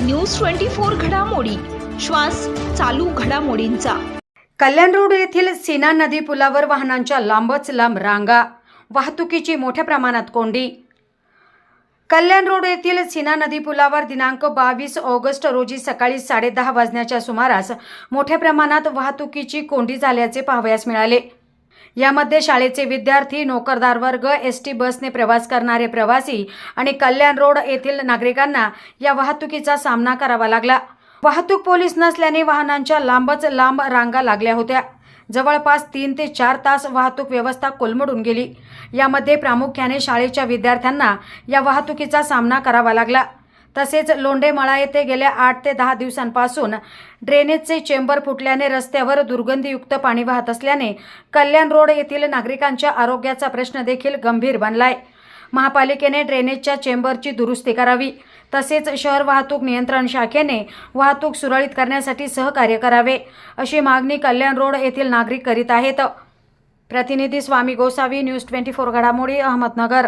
News twenty four घडामोडी. श्वास चालू घडामोडींचा. कल्याण रोड येथील सीना नदी पुलावर वाहनांच्या लांबच लांब रांगा वाहतुकीची मोठ्या प्रमाणात कोंडी. कल्याण रोड येथील सीना नदी पुलावर दिनांक बावीस ऑगस्ट रोजी सकाळी साडेदहा वाजण्याच्या सुमारास मोठ्या प्रमाणात वाहतुकीची कोंडी झाल्याचे पाहावयास मिळाले. यामध्ये शाळेचे विद्यार्थी नोकरदार वर्ग एस टी बसने प्रवास करणारे प्रवासी आणि कल्याण रोड येथील नागरिकांना या वाहतुकीचा सामना करावा लागला. वाहतूक पोलीस नसल्याने वाहनांच्या लांबच लांब रांगा लागल्या होत्या. जवळपास तीन ते चार तास वाहतूक व्यवस्था कोलमडून गेली. यामध्ये प्रामुख्याने शाळेच्या विद्यार्थ्यांना या वाहतुकीचा सामना करावा लागला. तसेच लोंढेमळा येथे गेल्या आठ ते दहा दिवसांपासून ड्रेनेजचे चेंबर फुटल्याने रस्त्यावर दुर्गंधीयुक्त पाणी वाहत असल्याने कल्याण रोड येथील नागरिकांच्या आरोग्याचा प्रश्न देखील गंभीर बनलाय. महापालिकेने ड्रेनेजच्या चेंबरची दुरुस्ती करावी. तसेच शहर वाहतूक नियंत्रण शाखेने वाहतूक सुरळीत करण्यासाठी सहकार्य करावे अशी मागणी कल्याण रोड येथील नागरिक करीत आहेत. प्रतिनिधी Swami Gosavi news twenty four घडामोडी अहमदनगर.